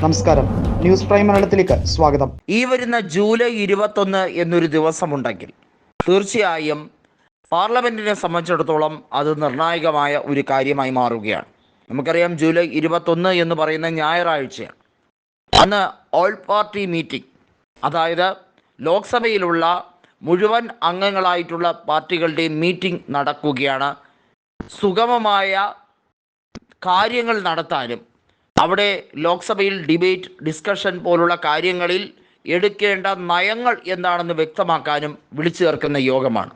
നമസ്കാരം. News prime മലയാളത്തിലേക്ക് സ്വാഗതം. ഈ വരുന്ന ജൂലൈ ഇരുപത്തൊന്ന് എന്നൊരു ദിവസമുണ്ടെങ്കിൽ തീർച്ചയായും പാർലമെന്റിനെ സംബന്ധിച്ചിടത്തോളം അത് നിർണായകമായ ഒരു കാര്യമായി മാറുകയാണ്. നമുക്കറിയാം ജൂലൈ ഇരുപത്തൊന്ന് എന്ന് പറയുന്ന ഞായറാഴ്ചയാണ്. അന്ന് ഓൾ പാർട്ടി മീറ്റിംഗ് അതായത് ലോക്സഭയിലുള്ള മുഴുവൻ അംഗങ്ങളായിട്ടുള്ള പാർട്ടികളുടെ മീറ്റിംഗ് നടക്കുകയാണ്. സുഗമമായ കാര്യങ്ങൾ നടത്താനും അവിടെ ലോക്സഭയിൽ ഡിബേറ്റ് ഡിസ്കഷൻ പോലുള്ള കാര്യങ്ങളിൽ എടുക്കേണ്ട നയങ്ങൾ എന്താണെന്ന് വ്യക്തമാക്കാനും വിളിച്ചു ചേർക്കുന്ന യോഗമാണ്.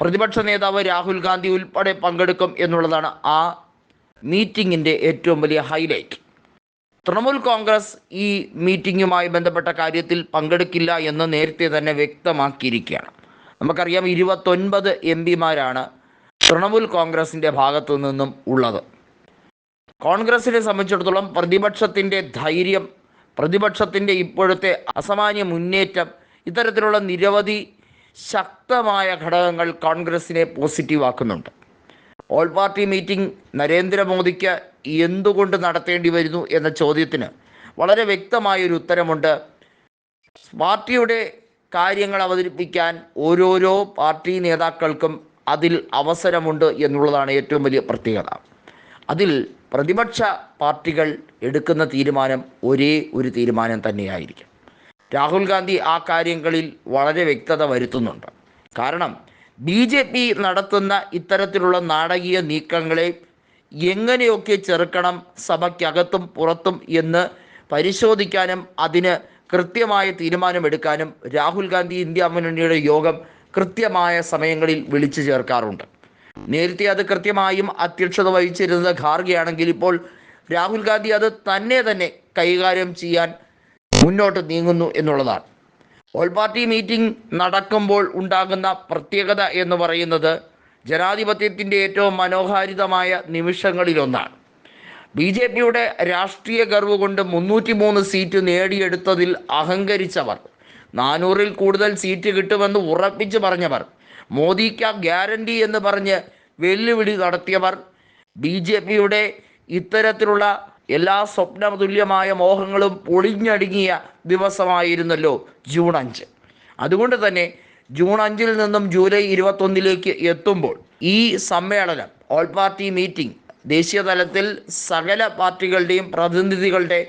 പ്രതിപക്ഷ നേതാവ് രാഹുൽ ഗാന്ധി ഉൾപ്പെടെ പങ്കെടുക്കും എന്നുള്ളതാണ് ആ മീറ്റിങ്ങിന്റെ ഏറ്റവും വലിയ ഹൈലൈറ്റ്. തൃണമൂൽ കോൺഗ്രസ് ഈ മീറ്റിങ്ങുമായി ബന്ധപ്പെട്ട കാര്യത്തിൽ പങ്കെടുക്കില്ല എന്ന് നേരത്തെ തന്നെ വ്യക്തമാക്കിയിരിക്കുകയാണ്. നമുക്കറിയാം ഇരുപത്തൊൻപത് എം പിമാരാണ് തൃണമൂൽ കോൺഗ്രസിന്റെ ഭാഗത്തു നിന്നും ഉള്ളത്. കോൺഗ്രസിനെ സംബന്ധിച്ചിടത്തോളം പ്രതിപക്ഷത്തിന്റെ ധൈര്യം പ്രതിപക്ഷത്തിന്റെ ഇപ്പോഴത്തെ അസാമാന്യ മുന്നേറ്റം ഇത്തരത്തിലുള്ള നിരവധി ശക്തമായ ഘടകങ്ങൾ കോൺഗ്രസിനെ പോസിറ്റീവാക്കുന്നുണ്ട്. ഓൾ പാർട്ടി മീറ്റിംഗ് നരേന്ദ്രമോദിക്ക് എന്തുകൊണ്ട് നടത്തേണ്ടി വരുന്നു എന്ന ചോദ്യത്തിന് വളരെ വ്യക്തമായൊരു ഉത്തരമുണ്ട്. പാർട്ടിയുടെ കാര്യങ്ങൾ അവതരിപ്പിക്കാൻ ഓരോരോ പാർട്ടി നേതാക്കൾക്കും അതിൽ അവസരമുണ്ട് എന്നുള്ളതാണ് ഏറ്റവും വലിയ പ്രത്യേകത. അതിൽ പ്രതിപക്ഷ പാർട്ടികൾ എടുക്കുന്ന തീരുമാനം ഒരേ ഒരു തീരുമാനം തന്നെയായിരിക്കും. രാഹുൽ ഗാന്ധി ആ കാര്യങ്ങളിൽ വളരെ വ്യക്തത വരുത്തുന്നുണ്ട്. കാരണം ബി ജെ പി നടത്തുന്ന ഇത്തരത്തിലുള്ള നാടകീയ നീക്കങ്ങളെ എങ്ങനെയൊക്കെ ചെറുക്കണം സഭയ്ക്കകത്തും പുറത്തും എന്ന് പരിശോധിക്കാനും അതിന് കൃത്യമായ തീരുമാനമെടുക്കാനും രാഹുൽ ഗാന്ധി ഇന്ത്യ മുന്നണിയുടെ യോഗം കൃത്യമായ സമയങ്ങളിൽ വിളിച്ചു ചേർക്കാറുണ്ട്. നേരത്തെ അത് കൃത്യമായും അധ്യക്ഷത വഹിച്ചിരുന്നത് ഖാർഗെയാണെങ്കിൽ ഇപ്പോൾ രാഹുൽ ഗാന്ധി അത് തന്നെ തന്നെ കൈകാര്യം ചെയ്യാൻ മുന്നോട്ട് നീങ്ങുന്നു എന്നുള്ളതാണ്. ഓൾ പാർട്ടി മീറ്റിംഗ് നടക്കുമ്പോൾ ഉണ്ടാകുന്ന പ്രത്യേകത എന്ന് പറയുന്നത് ജനാധിപത്യത്തിന്റെ ഏറ്റവും മനോഹാരിതമായ നിമിഷങ്ങളിലൊന്നാണ്. ബി ജെ പിയുടെ രാഷ്ട്രീയ ഗർവ് കൊണ്ട് മുന്നൂറ്റി മൂന്ന് സീറ്റ് നേടിയെടുത്തതിൽ അഹങ്കരിച്ചവർ നാനൂറിൽ കൂടുതൽ സീറ്റ് കിട്ടുമെന്ന് ഉറപ്പിച്ച് പറഞ്ഞവർ മോദിക്ക ഗ്യാരണ്ടി എന്ന് പറഞ്ഞ് വെല്ലുവിളി നടത്തിയവർ ബി ജെ പിയുടെ ഇത്തരത്തിലുള്ള എല്ലാ സ്വപ്നതുല്യമായ മോഹങ്ങളും പൊളിഞ്ഞടുങ്ങിയ ദിവസമായിരുന്നല്ലോ ജൂൺ അഞ്ച്. അതുകൊണ്ട് തന്നെ ജൂൺ അഞ്ചിൽ നിന്നും ജൂലൈ ഇരുപത്തൊന്നിലേക്ക് എത്തുമ്പോൾ ഈ സമ്മേളനം ഓൾ പാർട്ടി മീറ്റിംഗ് ദേശീയ തലത്തിൽ സകല പാർട്ടികളുടെയും പ്രതിനിധികളുടെ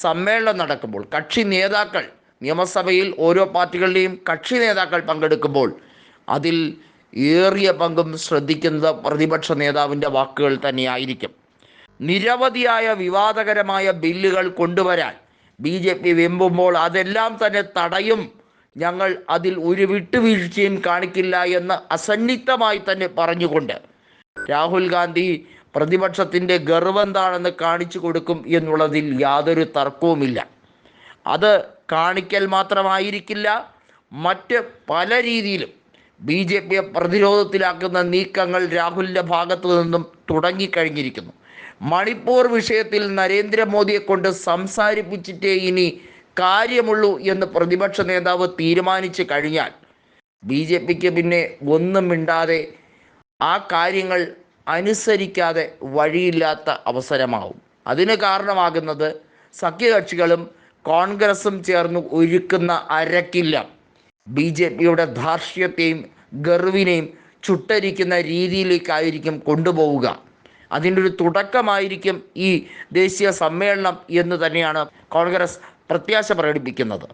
സമ്മേളനം നടക്കുമ്പോൾ കക്ഷി നേതാക്കൾ നിയമസഭയിൽ ഓരോ പാർട്ടികളുടെയും കക്ഷി നേതാക്കൾ പങ്കെടുക്കുമ്പോൾ അതിൽ ഏറിയ പങ്കും ശ്രദ്ധിക്കുന്നത് പ്രതിപക്ഷ നേതാവിന്റെ വാക്കുകൾ തന്നെയായിരിക്കും. നിരവധിയായ വിവാദകരമായ ബില്ലുകൾ കൊണ്ടുവരാൻ ബി ജെ പി വെമ്പുമ്പോൾ അതെല്ലാം തന്നെ തടയും ഞങ്ങൾ അതിൽ ഒരു വിട്ടുവീഴ്ചയും കാണിക്കില്ല എന്ന് അസന്നിഗ്ധമായി തന്നെ പറഞ്ഞുകൊണ്ട് രാഹുൽ ഗാന്ധി പ്രതിപക്ഷത്തിന്റെ ഗർവെന്താണെന്ന് കാണിച്ചു കൊടുക്കും എന്നുള്ളതിൽ യാതൊരു തർക്കവുമില്ല. അത് കാണിക്കൽ മാത്രമായിരിക്കില്ല മറ്റ് പല രീതിയിലും ബി ജെ പിയെ പ്രതിരോധത്തിലാക്കുന്ന നീക്കങ്ങൾ രാഹുലിന്റെ ഭാഗത്തു നിന്നും തുടങ്ങിക്കഴിഞ്ഞിരിക്കുന്നു. മണിപ്പൂർ വിഷയത്തിൽ നരേന്ദ്രമോദിയെ കൊണ്ട് സംസാരിപ്പിച്ചിട്ടേ ഇനി കാര്യമുള്ളൂ എന്ന് പ്രതിപക്ഷ നേതാവ് തീരുമാനിച്ചു കഴിഞ്ഞാൽ ബി ജെ പിക്ക് പിന്നെ ഒന്നും മിണ്ടാതെ ആ കാര്യങ്ങൾ അനുസരിക്കാതെ വഴിയില്ലാത്ത അവസരമാവും. അതിന് കാരണമാകുന്നത് സഖ്യകക്ഷികളും കോൺഗ്രസും ചേർന്ന് ഒരുക്കുന്ന അരക്കില്ല. ബി ജെ പിയുടെ ധാർഷ്ട്യത്തെയും ഗർവിനെയും ചുട്ടരിക്കുന്ന രീതിയിലേക്കായിരിക്കും കൊണ്ടുപോവുക. അതിന്റെ ഒരു തുടക്കമായിരിക്കും ഈ ദേശീയ സമ്മേളനം എന്ന് തന്നെയാണ് കോൺഗ്രസ് പ്രത്യാശ പ്രകടിപ്പിക്കുന്നത്.